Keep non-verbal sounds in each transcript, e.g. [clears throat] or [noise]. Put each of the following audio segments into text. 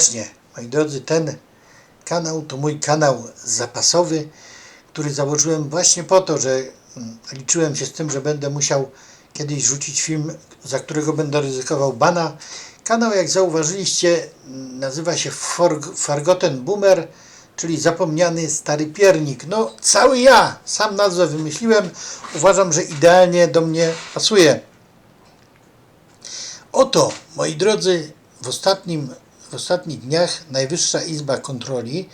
serdecznie. Moi drodzy, ten kanał to mój kanał zapasowy, który założyłem właśnie po to, że mm, liczyłem się z tym, że będę musiał kiedyś rzucić film, za którego będę ryzykował bana. Kanał, jak zauważyliście, mm, nazywa się For- Forgotten Boomer, czyli zapomniany stary piernik. No, cały ja, sam nazwę wymyśliłem. Uważam, że idealnie do mnie pasuje. Oto, moi drodzy, w, ostatnim, w ostatnich dniach Najwyższa Izba Kontroli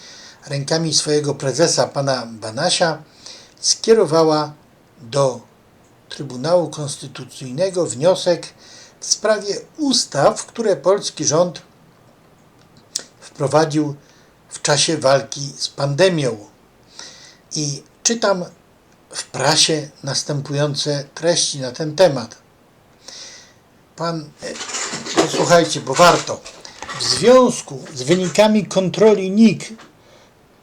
rękami swojego prezesa, pana Banasia, skierowała do Trybunału Konstytucyjnego wniosek w sprawie ustaw, które polski rząd wprowadził w czasie walki z pandemią. I czytam w prasie następujące treści na ten temat. Pan, e, posłuchajcie, bo warto. W związku z wynikami kontroli NIK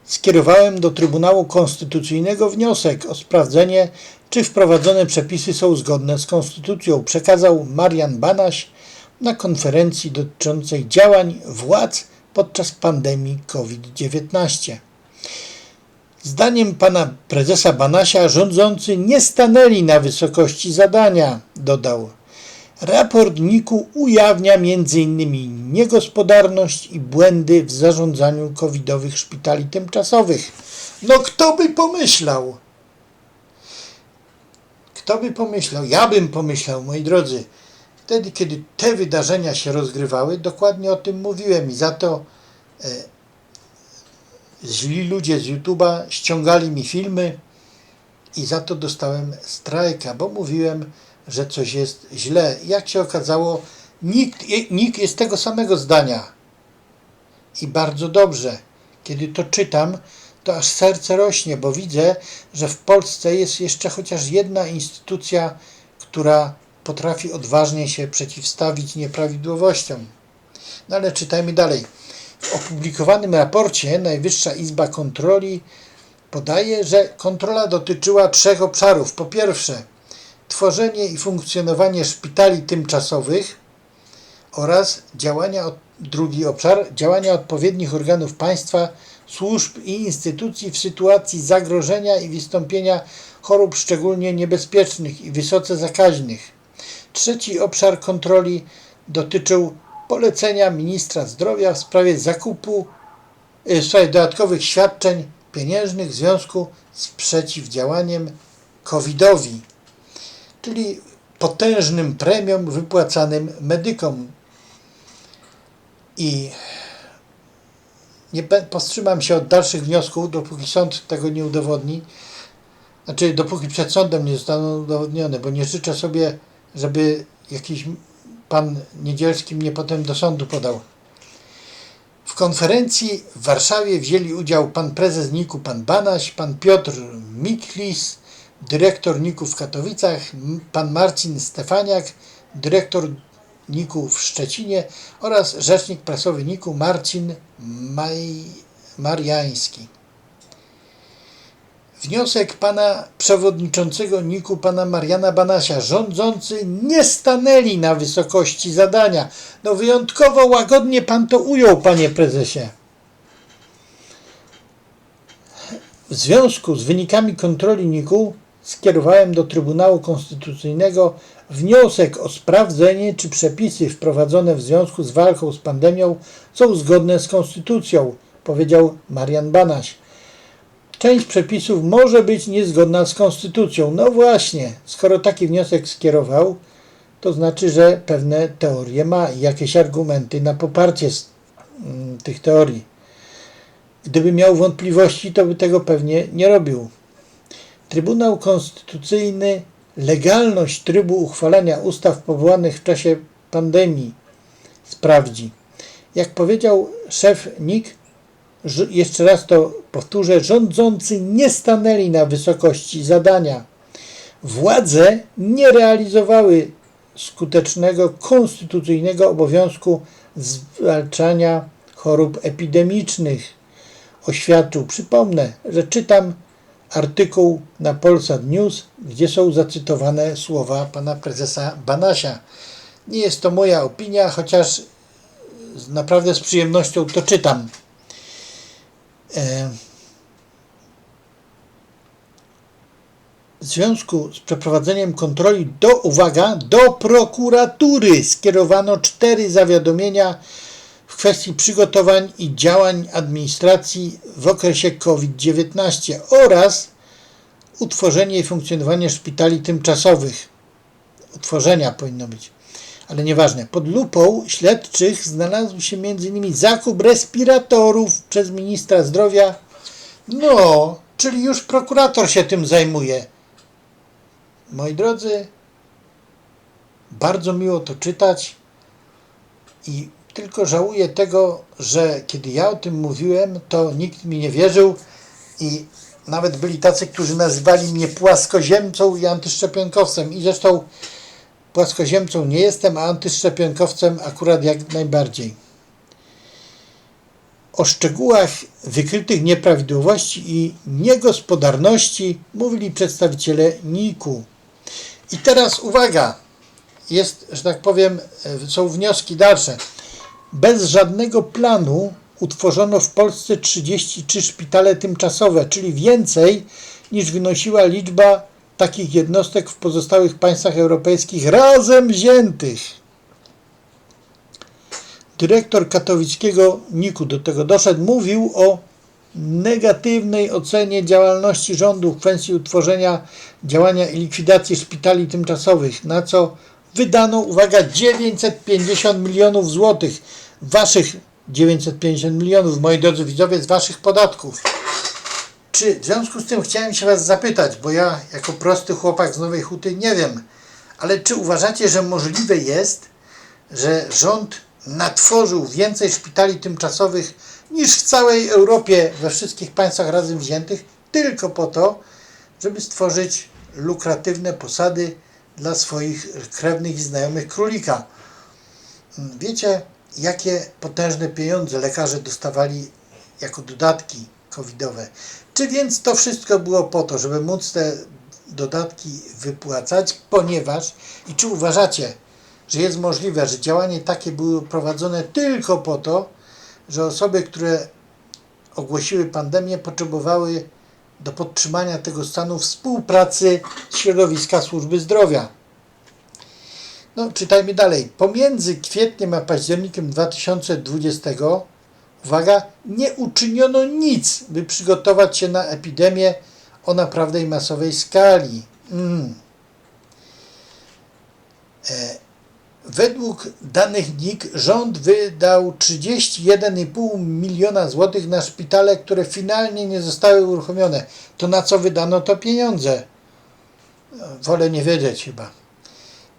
skierowałem do Trybunału Konstytucyjnego wniosek o sprawdzenie, czy wprowadzone przepisy są zgodne z Konstytucją. Przekazał Marian Banaś na konferencji dotyczącej działań władz podczas pandemii COVID-19. Zdaniem pana prezesa Banasia rządzący nie stanęli na wysokości zadania, dodał. Raport NIK-u ujawnia m.in. niegospodarność i błędy w zarządzaniu covidowych szpitali tymczasowych. No kto by pomyślał? Kto by pomyślał? Ja bym pomyślał, moi drodzy. Wtedy, kiedy te wydarzenia się rozgrywały, dokładnie o tym mówiłem i za to e, źli ludzie z YouTube'a ściągali mi filmy i za to dostałem strajka, bo mówiłem, że coś jest źle. Jak się okazało, nikt, nikt jest tego samego zdania. I bardzo dobrze. Kiedy to czytam, to aż serce rośnie, bo widzę, że w Polsce jest jeszcze chociaż jedna instytucja, która potrafi odważnie się przeciwstawić nieprawidłowościom. No ale czytajmy dalej. W opublikowanym raporcie Najwyższa Izba Kontroli podaje, że kontrola dotyczyła trzech obszarów. Po pierwsze, tworzenie i funkcjonowanie szpitali tymczasowych oraz działania, drugi obszar, działania odpowiednich organów państwa, służb i instytucji w sytuacji zagrożenia i wystąpienia chorób szczególnie niebezpiecznych i wysoce zakaźnych. Trzeci obszar kontroli dotyczył polecenia ministra zdrowia w sprawie zakupu w sprawie dodatkowych świadczeń pieniężnych w związku z przeciwdziałaniem COVID-owi czyli potężnym premiom wypłacanym medykom. I nie powstrzymam się od dalszych wniosków, dopóki sąd tego nie udowodni, znaczy dopóki przed sądem nie zostaną udowodnione, bo nie życzę sobie, żeby jakiś pan Niedzielski mnie potem do sądu podał. W konferencji w Warszawie wzięli udział pan prezes NIK-u, pan Banaś, pan Piotr Miklis, dyrektor NIK-u w Katowicach, pan Marcin Stefaniak, dyrektor NIK-u w Szczecinie oraz rzecznik prasowy NIK-u Marcin Maj... Mariański. Wniosek pana przewodniczącego NIK-u, pana Mariana Banasia. Rządzący nie stanęli na wysokości zadania. No wyjątkowo łagodnie pan to ujął, panie prezesie. W związku z wynikami kontroli NIK-u skierowałem do Trybunału Konstytucyjnego wniosek o sprawdzenie, czy przepisy wprowadzone w związku z walką z pandemią są zgodne z Konstytucją, powiedział Marian Banaś. Część przepisów może być niezgodna z Konstytucją. No właśnie, skoro taki wniosek skierował, to znaczy, że pewne teorie ma i jakieś argumenty na poparcie mm, tych teorii. Gdyby miał wątpliwości, to by tego pewnie nie robił. Trybunał Konstytucyjny legalność trybu uchwalania ustaw powołanych w czasie pandemii sprawdzi. Jak powiedział szef NIK, jeszcze raz to powtórzę, rządzący nie stanęli na wysokości zadania. Władze nie realizowały skutecznego konstytucyjnego obowiązku zwalczania chorób epidemicznych. Oświadczył, przypomnę, że czytam artykuł na Polsat News, gdzie są zacytowane słowa pana prezesa Banasia. Nie jest to moja opinia, chociaż naprawdę z przyjemnością to czytam. E, W związku z przeprowadzeniem kontroli do, uwaga, do prokuratury skierowano cztery zawiadomienia kwestii przygotowań i działań administracji w okresie COVID-19 oraz utworzenie i funkcjonowanie szpitali tymczasowych. Utworzenia powinno być, ale nieważne. Pod lupą śledczych znalazł się m.in. zakup respiratorów przez ministra zdrowia. No, czyli już prokurator się tym zajmuje. Moi drodzy, bardzo miło to czytać i tylko żałuję tego, że kiedy ja o tym mówiłem, to nikt mi nie wierzył i nawet byli tacy, którzy nazywali mnie płaskoziemcą i antyszczepionkowcem. I zresztą płaskoziemcą nie jestem, a antyszczepionkowcem akurat jak najbardziej. O szczegółach wykrytych nieprawidłowości i niegospodarności mówili przedstawiciele NIK-u. I teraz uwaga, jest, że tak powiem, e, są wnioski dalsze. Bez żadnego planu utworzono w Polsce 33 szpitale tymczasowe, czyli więcej niż wynosiła liczba takich jednostek w pozostałych państwach europejskich razem wziętych. Dyrektor katowickiego NIK-u do tego doszedł, mówił o negatywnej ocenie działalności rządu w kwestii utworzenia, działania i likwidacji szpitali tymczasowych, na co wydano, uwaga, 950 milionów złotych. Waszych 950 milionów, moi drodzy widzowie, z waszych podatków. Czy w związku z tym chciałem się was zapytać, bo ja jako prosty chłopak z Nowej Huty nie wiem, ale czy uważacie, że możliwe jest, że rząd natworzył więcej szpitali tymczasowych niż w całej Europie, we wszystkich państwach razem wziętych, tylko po to, żeby stworzyć lukratywne posady dla swoich krewnych i znajomych królika. Wiecie, jakie potężne pieniądze lekarze dostawali jako dodatki covidowe? Czy więc to wszystko było po to, żeby móc te dodatki wypłacać, ponieważ, i czy uważacie, że jest możliwe, że działanie takie było prowadzone tylko po to, że osoby, które ogłosiły pandemię, potrzebowały do podtrzymania tego stanu współpracy środowiska służby zdrowia. No, czytajmy dalej. Pomiędzy kwietniem a październikiem 2020, uwaga, nie uczyniono nic, by przygotować się na epidemię o naprawdę masowej skali. Mm. E, Według danych NIK rząd wydał 31,5 miliona złotych na szpitale, które finalnie nie zostały uruchomione. To na co wydano to pieniądze? Wolę nie wiedzieć chyba.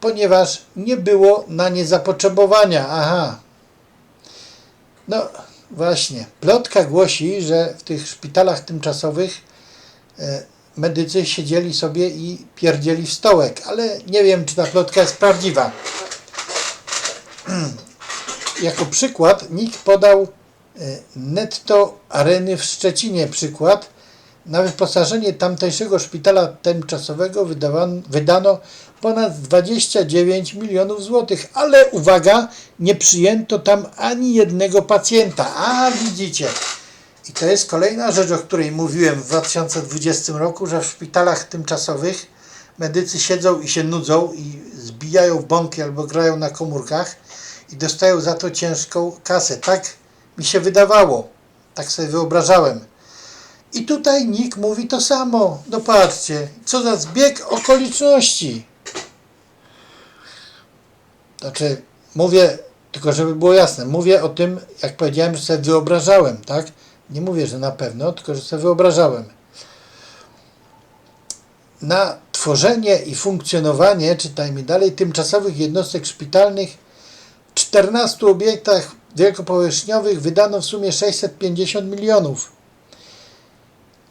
Ponieważ nie było na nie zapotrzebowania. Aha. No właśnie. Plotka głosi, że w tych szpitalach tymczasowych e, medycy siedzieli sobie i pierdzieli w stołek, ale nie wiem, czy ta plotka jest prawdziwa. [clears throat] Jako przykład NIK podał e, netto areny w Szczecinie przykład. Na wyposażenie tamtejszego szpitala tymczasowego wydawano, wydano ponad 29 milionów złotych, ale uwaga, nie przyjęto tam ani jednego pacjenta. A widzicie, i to jest kolejna rzecz, o której mówiłem w 2020 roku, że w szpitalach tymczasowych medycy siedzą i się nudzą i zbijają bąki albo grają na komórkach i dostają za to ciężką kasę. Tak mi się wydawało, tak sobie wyobrażałem. I tutaj NIK mówi to samo. No patrzcie, co za zbieg okoliczności. Znaczy, mówię, tylko żeby było jasne, mówię o tym, jak powiedziałem, że sobie wyobrażałem, tak? Nie mówię, że na pewno, tylko że sobie wyobrażałem. Na tworzenie i funkcjonowanie, czytajmy dalej, tymczasowych jednostek szpitalnych w 14 obiektach wielkopowierzchniowych wydano w sumie 650 milionów,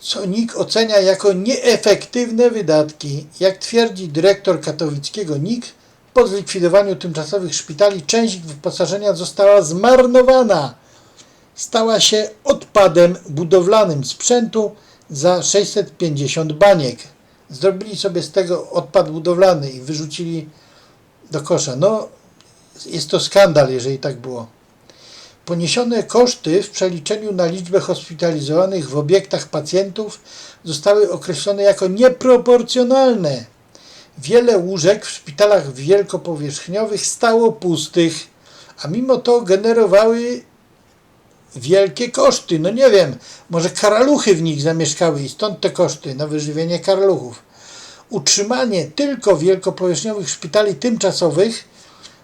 co NIK ocenia jako nieefektywne wydatki. Jak twierdzi dyrektor katowickiego NIK, po zlikwidowaniu tymczasowych szpitali część wyposażenia została zmarnowana. Stała się odpadem budowlanym sprzętu za 650 baniek. Zrobili sobie z tego odpad budowlany i wyrzucili do kosza. No, jest to skandal, jeżeli tak było. Poniesione koszty w przeliczeniu na liczbę hospitalizowanych w obiektach pacjentów zostały określone jako nieproporcjonalne. Wiele łóżek w szpitalach wielkopowierzchniowych stało pustych, a mimo to generowały wielkie koszty. No nie wiem, może karaluchy w nich zamieszkały i stąd te koszty na wyżywienie karaluchów. Utrzymanie tylko wielkopowierzchniowych szpitali tymczasowych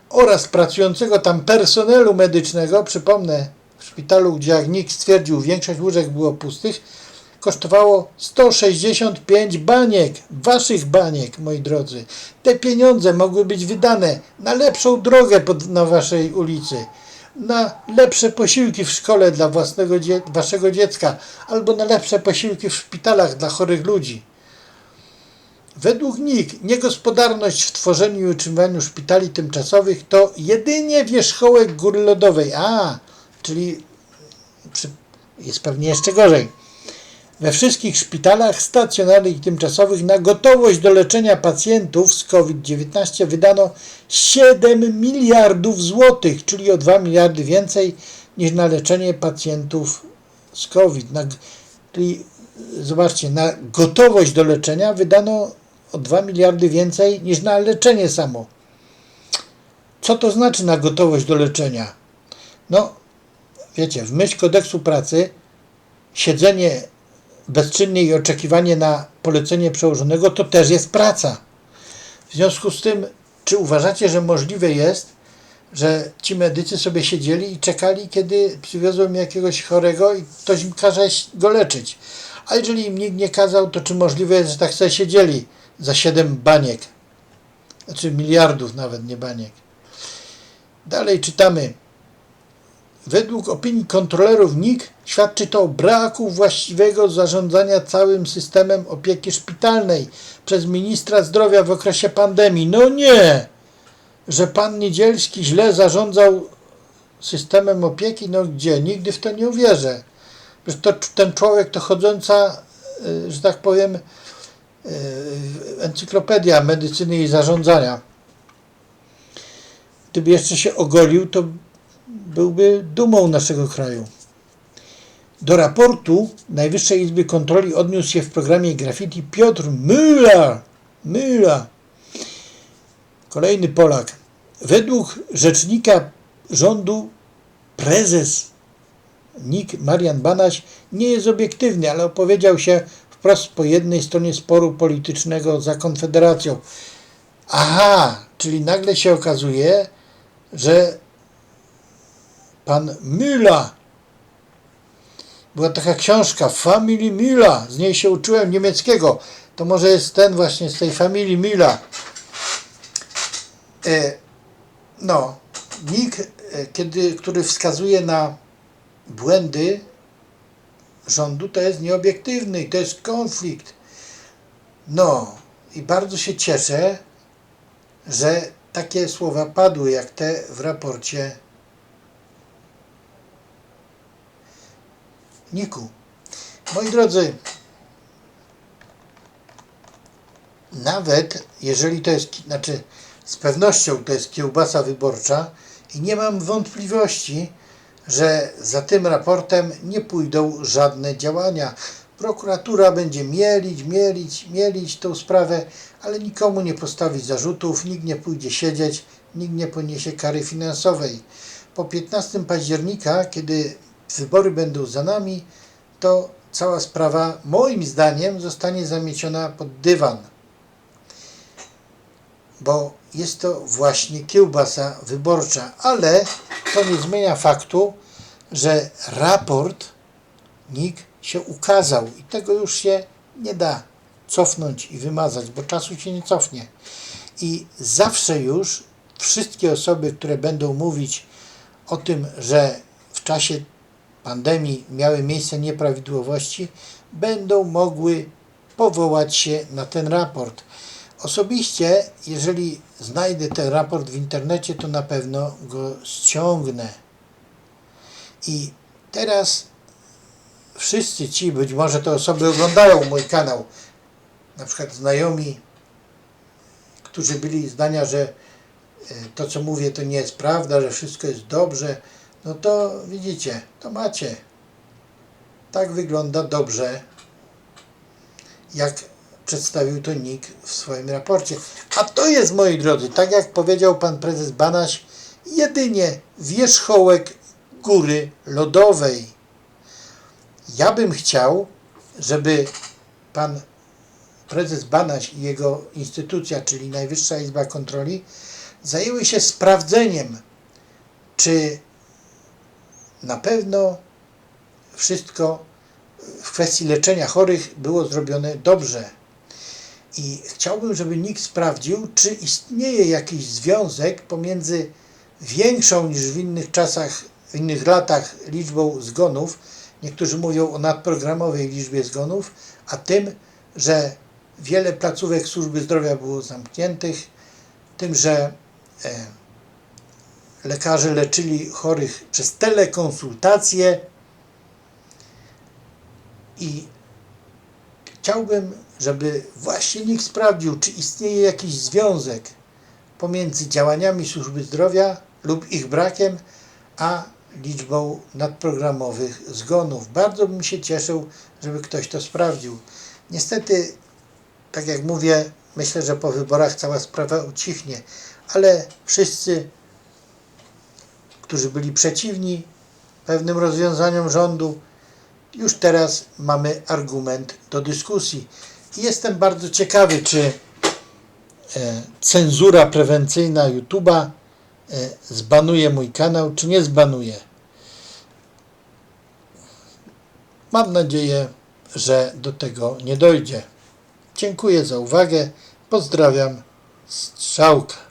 oraz pracującego tam personelu medycznego, przypomnę, w szpitalu, gdzie jak NIK stwierdził, większość łóżek było pustych, kosztowało 165 baniek, waszych baniek, moi drodzy. Te pieniądze mogły być wydane na lepszą drogę pod, na waszej ulicy, na lepsze posiłki w szkole dla własnego dzie waszego dziecka, albo na lepsze posiłki w szpitalach dla chorych ludzi. Według NIK niegospodarność w tworzeniu i utrzymywaniu szpitali tymczasowych to jedynie wierzchołek góry lodowej. A, czyli jest pewnie jeszcze gorzej. We wszystkich szpitalach stacjonarnych i tymczasowych na gotowość do leczenia pacjentów z COVID-19 wydano 7 miliardów złotych, czyli o 2 miliardy więcej niż na leczenie pacjentów z COVID. Na, czyli zobaczcie, na gotowość do leczenia wydano o 2 miliardy więcej niż na leczenie samo. Co to znaczy na gotowość do leczenia? No, wiecie, w myśl kodeksu pracy siedzenie bezczynnie i oczekiwanie na polecenie przełożonego to też jest praca. W związku z tym, czy uważacie, że możliwe jest, że ci medycy sobie siedzieli i czekali, kiedy przywiozą im jakiegoś chorego i ktoś im każe go leczyć? A jeżeli im nikt nie kazał, to czy możliwe jest, że tak sobie siedzieli za 7 baniek? Znaczy miliardów nawet, nie baniek. Dalej czytamy. Według opinii kontrolerów NIK świadczy to o braku właściwego zarządzania całym systemem opieki szpitalnej przez ministra zdrowia w okresie pandemii. No nie! Że pan Niedzielski źle zarządzał systemem opieki, no gdzie? Nigdy w to nie uwierzę. Że to, ten człowiek to chodząca, y, że tak powiem, encyklopedia medycyny i zarządzania. Gdyby jeszcze się ogolił, to byłby dumą naszego kraju. Do raportu Najwyższej Izby Kontroli odniósł się w programie Graffiti Piotr Müller. Müller. Kolejny Polak. Według rzecznika rządu prezes NIK Marian Banaś nie jest obiektywny, ale opowiedział się wprost po jednej stronie sporu politycznego za Konfederacją. Aha, czyli nagle się okazuje, że pan Müller. Była taka książka Family Müller, z niej się uczyłem niemieckiego. To może jest ten właśnie z tej familii Müller. E, no, NIK, e, kiedy, który wskazuje na błędy rządu, to jest nieobiektywny i to jest konflikt. No, i bardzo się cieszę, że takie słowa padły, jak te w raporcie Niku. Moi drodzy, nawet jeżeli to jest, znaczy z pewnością to jest kiełbasa wyborcza i nie mam wątpliwości, że za tym raportem nie pójdą żadne działania. Prokuratura będzie mielić, mielić, mielić tą sprawę, ale nikomu nie postawi zarzutów, nikt nie pójdzie siedzieć, nikt nie poniesie kary finansowej. Po 15 października, kiedy wybory będą za nami, to cała sprawa moim zdaniem zostanie zamieciona pod dywan. Bo jest to właśnie kiełbasa wyborcza, ale to nie zmienia faktu, że raport NIK się ukazał i tego już się nie da cofnąć i wymazać, bo czasu się nie cofnie. I zawsze już wszystkie osoby, które będą mówić o tym, że w czasie pandemii miały miejsce nieprawidłowości, będą mogły powołać się na ten raport. Osobiście, jeżeli znajdę ten raport w internecie, to na pewno go ściągnę. I teraz wszyscy ci, być może te osoby oglądają mój kanał, na przykład znajomi, którzy byli zdania, że e, to co mówię to nie jest prawda, że wszystko jest dobrze, No to widzicie, to macie. Tak wygląda dobrze, jak przedstawił to NIK w swoim raporcie. A to jest, moi drodzy, tak jak powiedział pan prezes Banaś, jedynie wierzchołek góry lodowej. Ja bym chciał, żeby pan prezes Banaś i jego instytucja, czyli Najwyższa Izba Kontroli, zajęły się sprawdzeniem, czy na pewno wszystko w kwestii leczenia chorych było zrobione dobrze. I chciałbym, żeby nikt sprawdził, czy istnieje jakiś związek pomiędzy większą niż w innych czasach, w innych latach liczbą zgonów, niektórzy mówią o nadprogramowej liczbie zgonów, a tym, że wiele placówek służby zdrowia było zamkniętych, tym, że e, lekarze leczyli chorych przez telekonsultacje. I chciałbym, żeby właśnie nikt sprawdził, czy istnieje jakiś związek pomiędzy działaniami służby zdrowia lub ich brakiem, a liczbą nadprogramowych zgonów. Bardzo bym się cieszył, żeby ktoś to sprawdził. Niestety, tak jak mówię, myślę, że po wyborach cała sprawa ucichnie, ale wszyscy, którzy byli przeciwni pewnym rozwiązaniom rządu, już teraz mamy argument do dyskusji. Jestem bardzo ciekawy, czy e, cenzura prewencyjna YouTube'a e, zbanuje mój kanał, czy nie zbanuje. Mam nadzieję, że do tego nie dojdzie. Dziękuję za uwagę. Pozdrawiam. Strzałka.